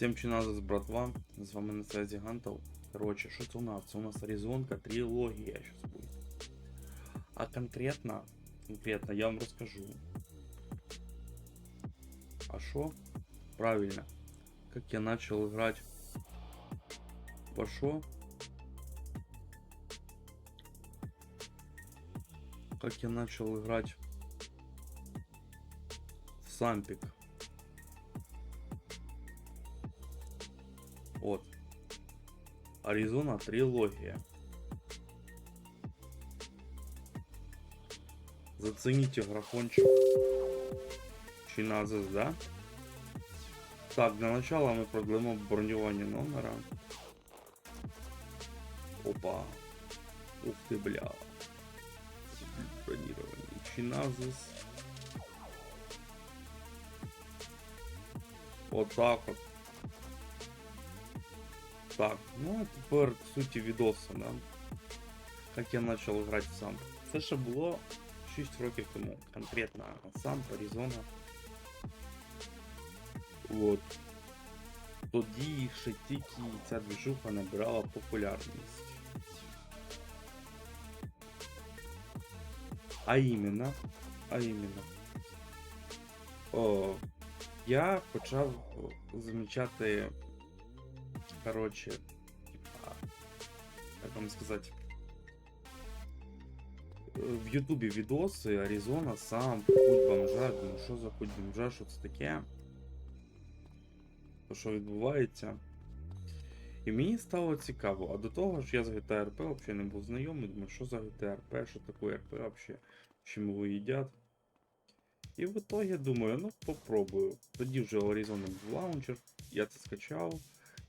Всем чиназис, братва, з вами на связи Гантов. Короче, що це у нас? Це у нас Аризонка, трилогія сейчас будет. А конкретно, конкретно я вам расскажу. А что? Правильно. Как я начал играть во шо? Как я начал играть в Сампик. Аризона трилогия. Зацените графончик. Чиназис, да? Так, для начала мы продлимо бронювання номера. Опа. Ух ты, бля. Бронирование. Чиназис. Вот так вот Так, ну а тепер к суті відоса, да? Як я почав грати в сам. Це ще було 6 років тому. Конкретно сам Аризона. Вот. Тоді ще тільки ця движуха набирала популярність. А іменно, а іменно. О, я почав замічати короче, как вам сказать, в Ютубі відоси Аризона сам путь бомжа. Думаю, що за путь бомжа, що це таке? То що відбувається? І мені стало цікаво, а до того ж я з RP взагалі не був знайомий, думаю, що за RP, що таке RP взагалі, чим його їдять. І в итоге думаю, ну попробую. Тоді вже у Arizona був лаунчер, я це скачав.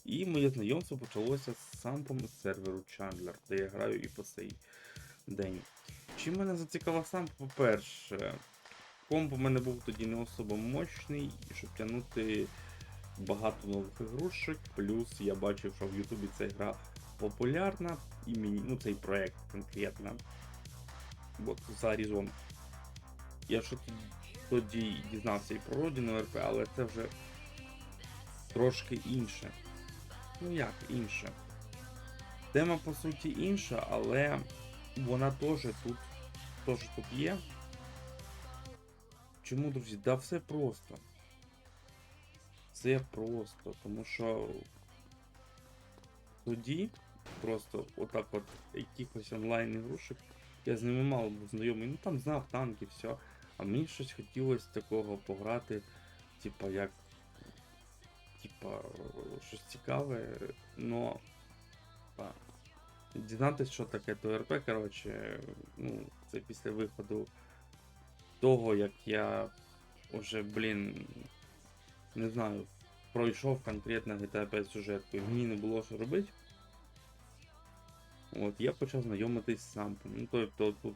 І моє знайомство почалося з сампом з серверу Chandler, де я граю і по цей день. Чим мене зацікавив сам, по-перше, комп у мене був тоді не особо мощний, щоб тягнути багато нових ігрушек, плюс я бачив, що в Ютубі ця гра популярна, і мені, ну цей проект конкретно. От за Arizona. Я ще тоді дізнався і про родину РП, але це вже трошки інше. Ну як інше. Тема по суті інша, але вона теж тут, теж тут є. Чому, друзі? Да все просто. Все просто, тому що тоді просто отак от якихось онлайн ігрушек я з ними мало був знайомий, ну там знав танки, все. А мені щось хотілося такого пограти, типа як типа, щось цікаве, но па, дізнатись, що таке ТРП, коротше, ну, це після виходу того, як я вже, блін, не знаю, пройшов конкретно GTA 5 сюжетку, і мені не було що робити. От, я почав знайомитись сампом. Ну, тобто тут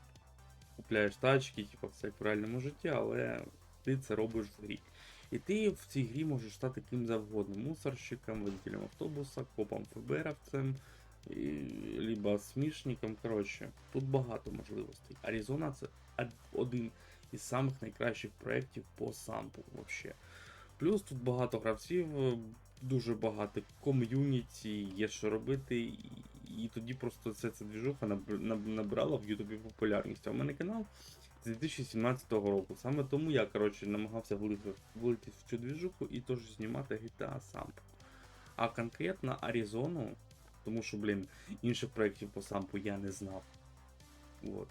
купляєш тачки, типу, все як в реальному житті, але ти це робиш в грі. І ти в цій грі можеш стати ким завгодно. Мусорщиком, водителем автобуса, копом ФБРовцем, либо смішником. Коротше, тут багато можливостей. Аризона це один із самих найкращих проєктів по сампу вообще. Плюс тут багато гравців, е, дуже багато ком'юніті, є що робити, і, і тоді просто ця, ця двіжуха наб- наб- набрала в Ютубі популярність. А в мене канал з 2017 року. Саме тому я коротше, намагався влити, в цю двіжуху і теж знімати GTA самп. А конкретно Аризону, тому що, блін, інших проєктів по сампу я не знав. От.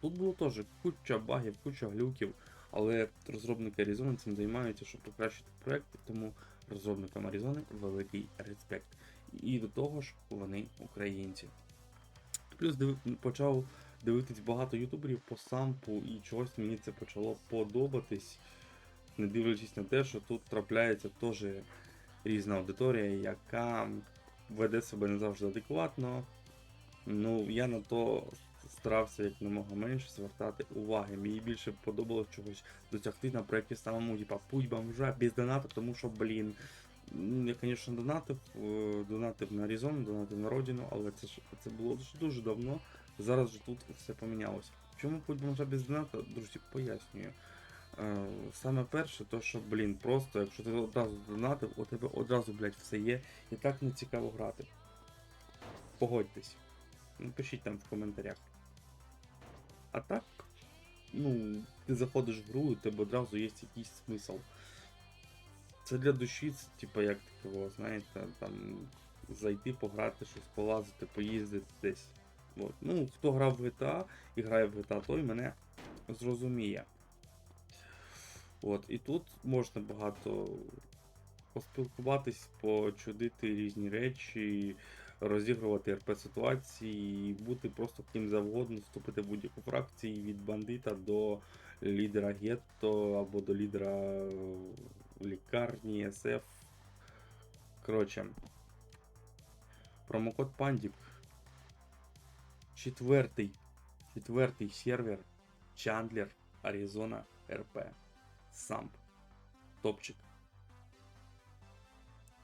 Тут було теж куча багів, куча глюків, але розробники Аризони цим займаються, щоб покращити проєкт, тому розробникам Аризони великий респект. І до того ж, вони українці. Плюс див... почав дивитись багато ютуберів по сампу, і чогось мені це почало подобатись, не дивлячись на те, що тут трапляється теж різна аудиторія, яка веде себе не завжди адекватно. Ну, я на то старався як намога менше звертати уваги. Мені більше подобалось чогось досягти на проєкті самому, типа путь бомжа без донату, тому що, блін, я, звісно, донатив, е, донатив на Аризону, донатив на родину, але це ж це було дуже давно. Зараз же тут все помінялося. Чому путь бомжа без доната, друзі, пояснюю. Е, Саме перше, то що, блін, просто, якщо ти одразу донатив, у тебе одразу, блядь, все є, і так не цікаво грати. Погодьтесь. Напишіть там в коментарях. А так, ну, ти заходиш в гру, у тебе одразу є якийсь смисл. Це для душі, це типа як такого, знаєте, там зайти, пограти, щось полазити, поїздити десь. От. Ну, хто грав в GTA і грає в GTA, той мене зрозуміє. От, і тут можна багато поспілкуватись, почудити різні речі, розігрувати РП ситуації, бути просто ким завгодно, вступити в будь-яку фракцію від бандита до лідера гетто або до лідера е, лікарні, СФ. Коротше. Промокод Пандік. Четвертий. Четвертий сервер. Чандлер, Аризона, РП. Самп. Топчик.